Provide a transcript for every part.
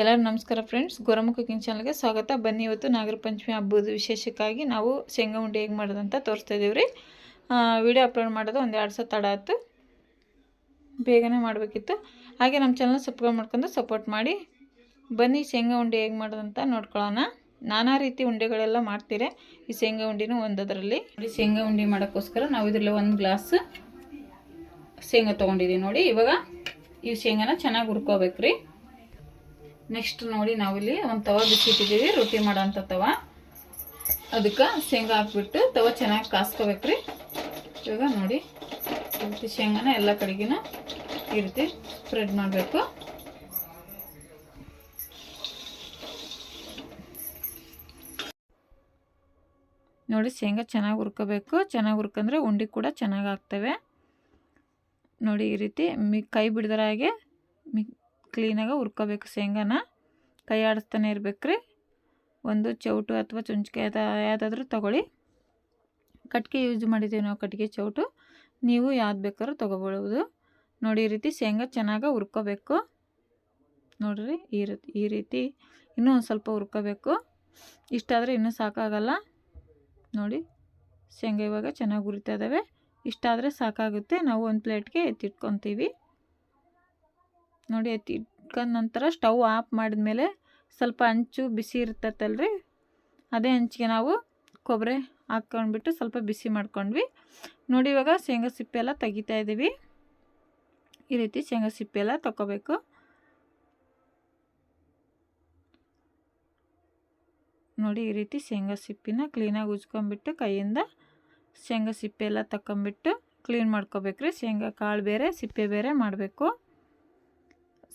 ಎಲ್ಲರೂ ನಮಸ್ಕಾರ friends ಗೊರಮ cooking ಚಾನಲ್ಗೆ ಸ್ವಾಗತ. ಬನ್ನಿ ಇವತ್ತು ನಾಗರ ಪಂಚಮಿ ಹಬ್ಬದ ವಿಶೇಷಕ್ಕಾಗಿ ನಾವು ಶೇಂಗಾ ಉಂಡೆ ಹೇಗೆ ಮಾಡೋದಂತ ತೋರಿಸ್ತಾ ಇದ್ದೀವಿ ರೀ ವಿಡಿಯೋ ಅಪ್ಲೋಡ್ ಮಾಡೋದು ಒಂದು ಎರಡು ಸಾವಿರ ತಡ ಆಯ್ತು. ಬೇಗನೆ ಮಾಡಬೇಕಿತ್ತು. ಹಾಗೆ ನಮ್ಮ ಚಾನಲ್ ಸಬ್ಸ್ಕ್ರೈಬ್ ಮಾಡ್ಕೊಂಡು ಸಪೋರ್ಟ್ ಮಾಡಿ. ಬನ್ನಿ ಶೇಂಗಾ ಉಂಡೆ ಹೇಗೆ ಮಾಡೋದಂತ ನೋಡ್ಕೊಳ್ಳೋಣ. ನಾನಾ ರೀತಿ ಉಂಡೆಗಳೆಲ್ಲ ಮಾಡ್ತೀರಿ. ಈ ಶೇಂಗಾ ಉಂಡಿನೂ ಒಂದದರಲ್ಲಿ. ನೋಡಿ, ಶೇಂಗಾ ಉಂಡೆ ಮಾಡೋಕ್ಕೋಸ್ಕರ ನಾವು ಇದರಲ್ಲಿ ಒಂದು ಗ್ಲಾಸ್ ಶೇಂಗಾ ತೊಗೊಂಡಿದ್ದೀವಿ ನೋಡಿ. ಇವಾಗ ಈ ಶೇಂಗಾನ ಚೆನ್ನಾಗಿ ಹುರ್ಕೋಬೇಕು ರೀ ನೆಕ್ಸ್ಟ್ ನೋಡಿ ನಾವಿಲ್ಲಿ ಒಂದು ತವ ಬಿಸಿಟ್ಟಿದ್ದೀವಿ ರೊಟ್ಟಿ ಮಾಡೋಂಥ ತವ. ಅದಕ್ಕೆ ಶೇಂಗಾ ಹಾಕ್ಬಿಟ್ಟು ತವ ಚೆನ್ನಾಗಿ ಕಾಸ್ಕೋಬೇಕ್ರಿ. ಇವಾಗ ನೋಡಿ ರೀತಿ ಶೇಂಗಾನ ಎಲ್ಲ ಕಡೆಗಿನ ಈ ರೀತಿ ಸ್ಪ್ರೆಡ್ ಮಾಡಬೇಕು. ನೋಡಿ, ಶೇಂಗಾ ಚೆನ್ನಾಗಿ ಹುರ್ಕೋಬೇಕು. ಚೆನ್ನಾಗಿ ಹುರ್ಕಂದ್ರೆ ಉಂಡೆ ಕೂಡ ಚೆನ್ನಾಗಿ ಆಗ್ತವೆ. ನೋಡಿ, ಈ ರೀತಿ ಮಿ, ಕೈ ಬಿಡ್ದರ ಹಾಗೆ ಕ್ಲೀನಾಗಿ ಹುರ್ಕೋಬೇಕು ಶೇಂಗಾನ. ಕೈ ಆಡಿಸ್ತಾನೆ ಇರ್ಬೇಕ್ರಿ. ಒಂದು ಚೌಟು ಅಥವಾ ಚುಂಚಿಕೆ ಅದ ಯಾವುದಾದ್ರೂ ತೊಗೊಳ್ಳಿ. ಕಟ್ಟಿಗೆ ಯೂಸ್ ಮಾಡಿದ್ದೀವಿ ನಾವು ಕಟ್ಟಿಗೆ ಚೌಟು. ನೀವು ಯಾವ್ದು ಬೇಕಾದ್ರೂ ತೊಗೊಬೋದು. ನೋಡಿ ಈ ರೀತಿ ಶೇಂಗಾ ಚೆನ್ನಾಗಿ ಹುರ್ಕೋಬೇಕು. ನೋಡಿರಿ ಈ ರೀತಿ ಈ ರೀತಿ ಇನ್ನೂ ಒಂದು ಸ್ವಲ್ಪ ಹುರ್ಕೋಬೇಕು. ಇಷ್ಟಾದರೆ ಇನ್ನೂ ಸಾಕಾಗಲ್ಲ. ನೋಡಿ ಶೇಂಗಾ ಇವಾಗ ಚೆನ್ನಾಗಿ ಹುರಿತಾ ಇದ್ದಾವೆ ಇಷ್ಟಾದರೆ ಸಾಕಾಗುತ್ತೆ. ನಾವು ಒಂದು ಪ್ಲೇಟ್ಗೆ ಎತ್ತಿಟ್ಕೊತೀವಿ. ನೋಡಿ ಎತ್ತಿ ಇಟ್ಕೊಂಡ ನಂತರ ಸ್ಟವ್ ಆಫ್ ಮಾಡಿದ್ಮೇಲೆ ಸ್ವಲ್ಪ ಹಂಚು ಬಿಸಿ ಇರ್ತೈತಲ್ರಿ? ಅದೇ ಅಂಚಿಗೆ ನಾವು ಕೊಬ್ಬರಿ ಹಾಕ್ಕೊಂಡ್ಬಿಟ್ಟು ಸ್ವಲ್ಪ ಬಿಸಿ ಮಾಡ್ಕೊಂಡ್ವಿ. ನೋಡಿ ಇವಾಗ ಶೇಂಗಾ ಸಿಪ್ಪೆ ಎಲ್ಲ ತೆಗಿತಾ ಇದ್ದೀವಿ ಈ ರೀತಿ ಶೇಂಗಾ ಸಿಪ್ಪೆ ಎಲ್ಲ ತಗೋಬೇಕು ನೋಡಿ ಈ ರೀತಿ ಶೇಂಗಾ ಸಿಪ್ಪಿನ ಕ್ಲೀನಾಗಿ ಉಜ್ಕೊಂಬಿಟ್ಟು ಕೈಯಿಂದ ಶೇಂಗಾ ಸಿಪ್ಪೆ ಎಲ್ಲ ತಗೊಂಬಿಟ್ಟು ಕ್ಲೀನ್ ಮಾಡ್ಕೋಬೇಕ್ರಿ. ಶೇಂಗಾ ಕಾಳು ಬೇರೆ, ಸಿಪ್ಪೆ ಬೇರೆ ಮಾಡಬೇಕು.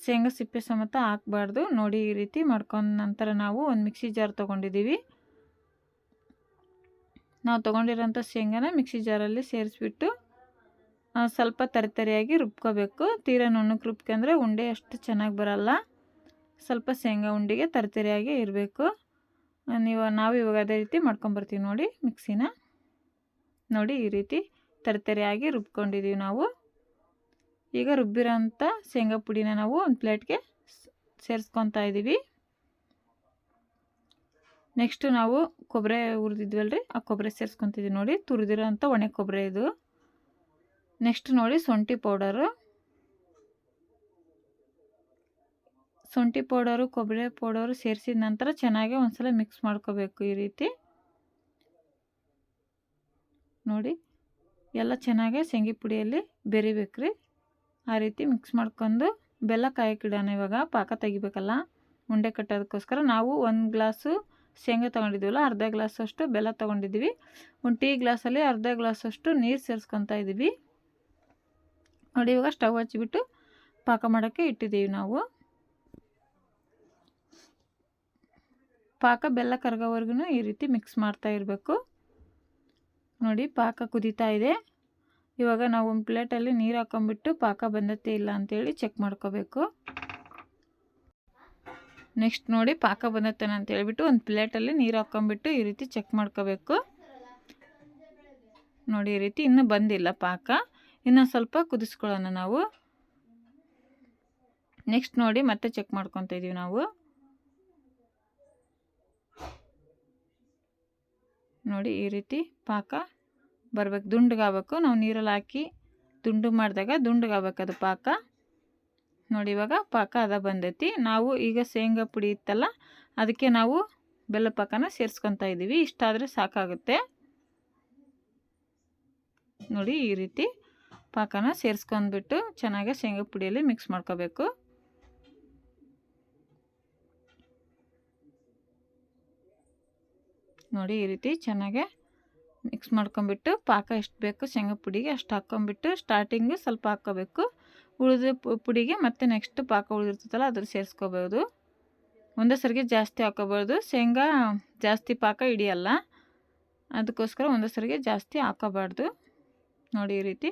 ಶೇಂಗಾ ಸಿಪ್ಪೆ ಸಮೇತ ಹಾಕ್ಬಾರ್ದು. ನೋಡಿ ಈ ರೀತಿ ಮಾಡ್ಕೊಂಡ ನಂತರ ನಾವು ಒಂದು ಮಿಕ್ಸಿ ಜಾರ್ ತೊಗೊಂಡಿದ್ದೀವಿ. ನಾವು ತೊಗೊಂಡಿರೋಂಥ ಶೇಂಗಾನ ಮಿಕ್ಸಿ ಜಾರಲ್ಲಿ ಸೇರಿಸ್ಬಿಟ್ಟು ಸ್ವಲ್ಪ ತರಿತರಿಯಾಗಿ ರುಬ್ಕೋಬೇಕು. ತೀರಾ ನುಣ್ಣಕ್ಕೆ ರುಬ್ಕೊಂಡ್ರೆ ಉಂಡೆ ಅಷ್ಟು ಚೆನ್ನಾಗಿ ಬರಲ್ಲ. ಸ್ವಲ್ಪ ಶೇಂಗಾ ಉಂಡೆಗೆ ತರಿತರಿಯಾಗಿ ಇರಬೇಕು. ನೀವು, ನಾವು ಇವಾಗ ಅದೇ ರೀತಿ ಮಾಡ್ಕೊಂಬರ್ತೀವಿ ನೋಡಿ ಮಿಕ್ಸಿನ. ನೋಡಿ ಈ ರೀತಿ ತರಿತರಿಯಾಗಿ ರುಬ್ಕೊಂಡಿದ್ದೀವಿ ನಾವು. ಈಗ ರುಬ್ಬಿರೋಂಥ ಶೇಂಗಾ ಪುಡಿನ ನಾವು ಒಂದು ಪ್ಲೇಟ್ಗೆ ಸೇರಿಸ್ಕೊತಾ ಇದ್ದೀವಿ. ನೆಕ್ಸ್ಟು ನಾವು ಕೊಬ್ಬರಿ ಹುರಿದಿದ್ವಲ್ರಿ, ಆ ಕೊಬ್ಬರಿ ಸೇರಿಸ್ಕೊತಿದ್ದೀವಿ ನೋಡಿ, ತುರಿದಿರೋಂಥ ಒಣೆ ಕೊಬ್ಬರಿ ಇದು. ನೆಕ್ಸ್ಟ್ ನೋಡಿ ಶುಂಠಿ ಪೌಡರು. ಶುಂಠಿ ಪೌಡರು, ಕೊಬ್ಬರಿ ಪೌಡರು ಸೇರಿಸಿದ ನಂತರ ಚೆನ್ನಾಗಿ ಒಂದ್ಸಲ ಮಿಕ್ಸ್ ಮಾಡ್ಕೋಬೇಕು ಈ ರೀತಿ. ನೋಡಿ, ಎಲ್ಲ ಚೆನ್ನಾಗಿ ಶೇಂಗಿ ಪುಡಿಯಲ್ಲಿ ಬೆರಿಬೇಕ್ರಿ. ಆ ರೀತಿ ಮಿಕ್ಸ್ ಮಾಡ್ಕೊಂಡು ಬೆಲ್ಲ ಕಾಯಕ್ಕಿಡೋಣ ಇವಾಗ ಪಾಕ ತೆಗಿಬೇಕಲ್ಲ? ಉಂಡೆ ಕಟ್ಟೋದಕ್ಕೋಸ್ಕರ ನಾವು ಒಂದು ಗ್ಲಾಸು ಶೇಂಗಾ ತೊಗೊಂಡಿದ್ದೀವಲ್ಲ, ಅರ್ಧ ಗ್ಲಾಸಷ್ಟು ಬೆಲ್ಲ ತೊಗೊಂಡಿದ್ದೀವಿ. ಒಂದು ಟೀ ಗ್ಲಾಸಲ್ಲಿ ಅರ್ಧ ಗ್ಲಾಸಷ್ಟು ನೀರು ಸೇರಿಸ್ಕೊತಾ ಇದ್ದೀವಿ. ನೋಡಿ, ಇವಾಗ ಸ್ಟವ್ ಹಚ್ಚಿಬಿಟ್ಟು ಪಾಕ ಮಾಡೋಕ್ಕೆ ಇಟ್ಟಿದ್ದೀವಿ ನಾವು. ಪಾಕ ಬೆಲ್ಲ ಕರಗೋವರೆಗೂ ಈ ರೀತಿ ಮಿಕ್ಸ್ ಮಾಡ್ತಾ ಇರಬೇಕು. ನೋಡಿ, ಪಾಕ ಕುದೀತಾ ಇದೆ. ಇವಾಗ ನಾವು ಒಂದು ಪ್ಲೇಟಲ್ಲಿ ನೀರು ಹಾಕೊಂಬಿಟ್ಟು ಪಾಕ ಬಂದತ್ತೆ ಇಲ್ಲ ಅಂತೇಳಿ ಚೆಕ್ ಮಾಡ್ಕೋಬೇಕು. ನೆಕ್ಸ್ಟ್ ನೋಡಿ ಪಾಕ ಬಂದತ್ತೇನೆ ಅಂತ ಹೇಳ್ಬಿಟ್ಟು ಒಂದು ಪ್ಲೇಟಲ್ಲಿ ನೀರು ಹಾಕೊಂಬಿಟ್ಟು ಈ ರೀತಿ ಚೆಕ್ ಮಾಡ್ಕೋಬೇಕು. ನೋಡಿ ಈ ರೀತಿ ಇನ್ನೂ ಬಂದಿಲ್ಲ ಪಾಕ. ಇನ್ನು ಸ್ವಲ್ಪ ಕುದಿಸ್ಕೊಳ್ಳೋಣ ನಾವು. ನೆಕ್ಸ್ಟ್ ನೋಡಿ ಮತ್ತೆ ಚೆಕ್ ಮಾಡ್ಕೊತ ಇದ್ದೀವಿ ನಾವು. ನೋಡಿ ಈ ರೀತಿ ಪಾಕ ಬರ್ಬೇಕು. ದುಂಡಗಾಗಬೇಕು. ನಾವು ನೀರಲ್ಲಿ ಹಾಕಿ ದುಂಡು ಮಾಡಿದಾಗ ದುಂಡಗಾಗಬೇಕು ಅದು ಪಾಕ. ನೋಡಿ, ಇವಾಗ ಪಾಕ ಅದ ಬಂದೈತಿ. ನಾವು ಈಗ ಶೇಂಗಾ ಪುಡಿ ಇತ್ತಲ್ಲ, ಅದಕ್ಕೆ ನಾವು ಬೆಲ್ಲ ಪಾಕನ ಸೇರಿಸ್ಕೊತಾ ಇದ್ದೀವಿ. ಇಷ್ಟಾದರೆ ಸಾಕಾಗುತ್ತೆ. ನೋಡಿ, ಈ ರೀತಿ ಪಾಕನ ಸೇರಿಸ್ಕೊಂಡ್ಬಿಟ್ಟು ಚೆನ್ನಾಗಿ ಶೇಂಗಾ ಪುಡಿಯಲ್ಲಿ ಮಿಕ್ಸ್ ಮಾಡ್ಕೋಬೇಕು. ನೋಡಿ, ಈ ರೀತಿ ಚೆನ್ನಾಗೆ ಮಿಕ್ಸ್ ಮಾಡ್ಕೊಂಬಿಟ್ಟು ಪಾಕ ಎಷ್ಟು ಬೇಕು, ಶೇಂಗಾ ಪುಡಿಗೆ ಅಷ್ಟು ಹಾಕ್ಕೊಂಬಿಟ್ಟು ಸ್ಟಾರ್ಟಿಂಗು ಸ್ವಲ್ಪ ಹಾಕ್ಕೋಬೇಕು ಉಳಿದ ಪುಡಿಗೆ ಮತ್ತೆ ನೆಕ್ಸ್ಟ್ ಪಾಕ ಉಳಿದಿರ್ತದಲ್ಲ ಅದ್ರ ಸೇರಿಸ್ಕೋಬೋದು. ಒಂದೇ ಸರಿಗೆ ಜಾಸ್ತಿ ಹಾಕೋಬಾರ್ದು. ಶೇಂಗಾ ಜಾಸ್ತಿ ಪಾಕ ಹಿಡಿಯಲ್ಲ. ಅದಕ್ಕೋಸ್ಕರ ಒಂದೇ ಸರಿಗೆ ಜಾಸ್ತಿ ಹಾಕೋಬಾರ್ದು. ನೋಡಿ ಈ ರೀತಿ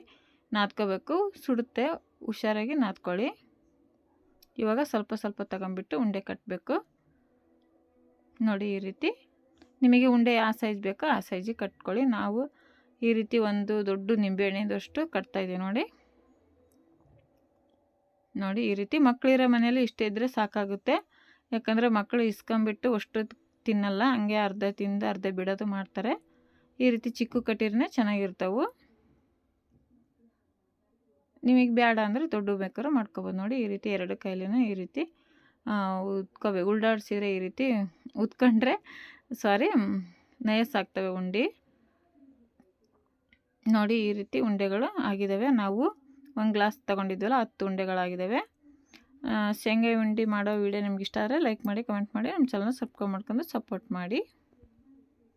ನಾದ್ಕೋಬೇಕು. ಸುಡುತ್ತೆ, ಹುಷಾರಾಗಿ ನಾದ್ಕೊಳ್ಳಿ. ಇವಾಗ ಸ್ವಲ್ಪ ಸ್ವಲ್ಪ ತಗೊಂಬಿಟ್ಟು ಉಂಡೆ ಕಟ್ಟಬೇಕು ನೋಡಿ ಈ ರೀತಿ. ನಿಮಗೆ ಉಂಡೆ ಯಾವ ಸೈಜ್ ಬೇಕೋ ಆ ಸೈಜಿಗೆ ಕಟ್ಕೊಳ್ಳಿ. ನಾವು ಈ ರೀತಿ ಒಂದು ದೊಡ್ಡ ನಿಂಬೆಹಣ್ಣಿದಷ್ಟು ಕಟ್ತಾಯಿದ್ದೀವಿ ನೋಡಿ. ನೋಡಿ, ಈ ರೀತಿ ಮಕ್ಕಳಿರೋ ಮನೇಲಿ ಇಷ್ಟೇ ಇದ್ದರೆ ಸಾಕಾಗುತ್ತೆ. ಯಾಕಂದರೆ ಮಕ್ಕಳು ಇಸ್ಕೊಂಬಿಟ್ಟು ಅಷ್ಟು ತಿನ್ನಲ್ಲ, ಹಂಗೆ ಅರ್ಧ ತಿಂದು ಅರ್ಧ ಬಿಡೋದು ಮಾಡ್ತಾರೆ. ಈ ರೀತಿ ಚಿಕ್ಕು ಕಟ್ಟಿರನೇ ಚೆನ್ನಾಗಿರ್ತವೆ. ನಿಮಗೆ ಬೇಡ ಅಂದರೆ ದೊಡ್ಡ ಬೇಕಾದ್ರೆ ಮಾಡ್ಕೋಬೋದು ನೋಡಿ. ಈ ರೀತಿ ಎರಡು ಕೈಲಿನೂ ಈ ರೀತಿ ಉತ್ಕೋಬೇಕು ಉಲ್ಡಾಡ್ಸಿದ್ರೆ ಈ ರೀತಿ ಉತ್ಕೊಂಡ್ರೆ ಸಾರಿ ನಯಸ್ಸಾಗ್ತವೆ ಉಂಡೆ. ನೋಡಿ, ಈ ರೀತಿ ಉಂಡೆಗಳು ಆಗಿದ್ದಾವೆ ನಾವು ಒಂದು ಗ್ಲಾಸ್ ತೊಗೊಂಡಿದ್ವಲ್ಲ, ಹತ್ತು ಉಂಡೆಗಳಾಗಿದ್ದಾವೆ ಶೇಂಗಾ ಉಂಡೆ ಮಾಡೋ ವಿಡಿಯೋ ನಿಮ್ಗೆ ಇಷ್ಟ ಆದರೆ ಲೈಕ್ ಮಾಡಿ ಕಮೆಂಟ್ ಮಾಡಿ, ನಮ್ಮ ಚಾನಲ್ನ ಸಬ್ಸ್ಕ್ರೈಬ್ ಮಾಡ್ಕೊಂಡು ಸಪೋರ್ಟ್ ಮಾಡಿ.